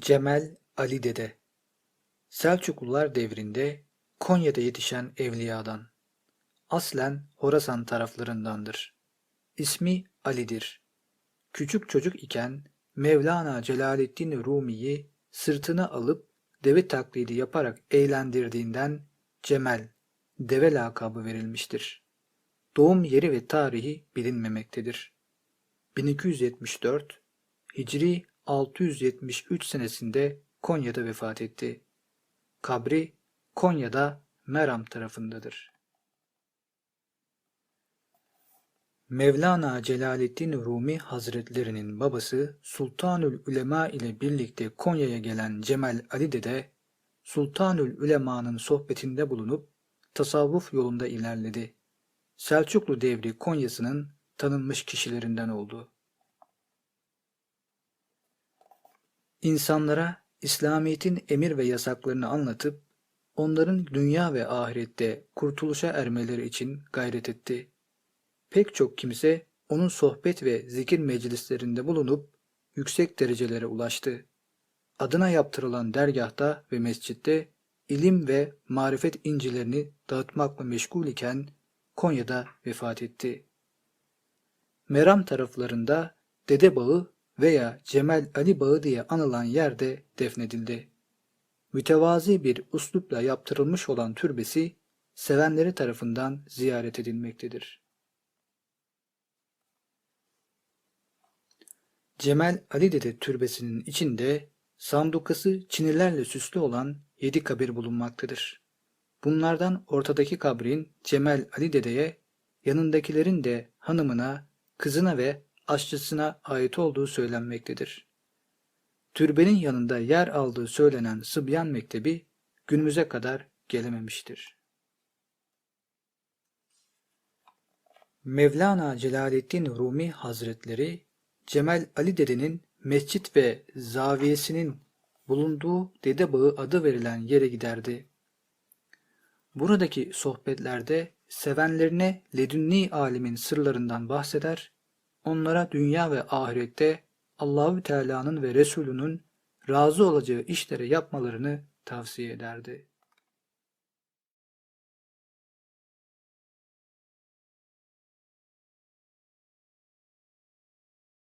Cemal Ali Dede Selçuklular devrinde Konya'da yetişen evliyadan. Aslen Horasan taraflarındandır. İsmi Ali'dir. Küçük çocuk iken Mevlana Celaleddin Rumi'yi sırtına alıp deve taklidi yaparak eğlendirdiğinden Cemal, deve lakabı verilmiştir. Doğum yeri ve tarihi bilinmemektedir. 1274 Hicri 673 senesinde Konya'da vefat etti. Kabri Konya'da Meram tarafındadır. Mevlana Celaleddin Rumi Hazretlerinin babası Sultanül Ülema ile birlikte Konya'ya gelen Cemal Ali Dede, Sultanül Ülema'nın sohbetinde bulunup tasavvuf yolunda ilerledi. Selçuklu devri Konya'sının tanınmış kişilerinden oldu. İnsanlara İslamiyet'in emir ve yasaklarını anlatıp onların dünya ve ahirette kurtuluşa ermeleri için gayret etti. Pek çok kimse onun sohbet ve zikir meclislerinde bulunup yüksek derecelere ulaştı. Adına yaptırılan dergahta ve mescitte ilim ve marifet incilerini dağıtmakla meşgul iken Konya'da vefat etti. Meram taraflarında Dede Bağı veya Cemal Ali Bağı diye anılan yerde defnedildi. Mütevazi bir uslupla yaptırılmış olan türbesi sevenleri tarafından ziyaret edilmektedir. Cemal Ali Dede türbesinin içinde sandukası çinilerle süslü olan yedi kabir bulunmaktadır. Bunlardan ortadaki kabrin Cemal Ali Dede'ye, yanındakilerin de hanımına, kızına ve aşçısına ait olduğu söylenmektedir. Türbenin yanında yer aldığı söylenen Sıbyan Mektebi günümüze kadar gelememiştir. Mevlana Celaleddin Rumi Hazretleri Cemal Ali Dede'nin mescit ve zaviyesinin bulunduğu Dedebağı adı verilen yere giderdi. Buradaki sohbetlerde sevenlerine ledünni alimin sırlarından bahseder, onlara dünya ve ahirette Allahü Teala'nın ve Resulünün razı olacağı işlere yapmalarını tavsiye ederdi.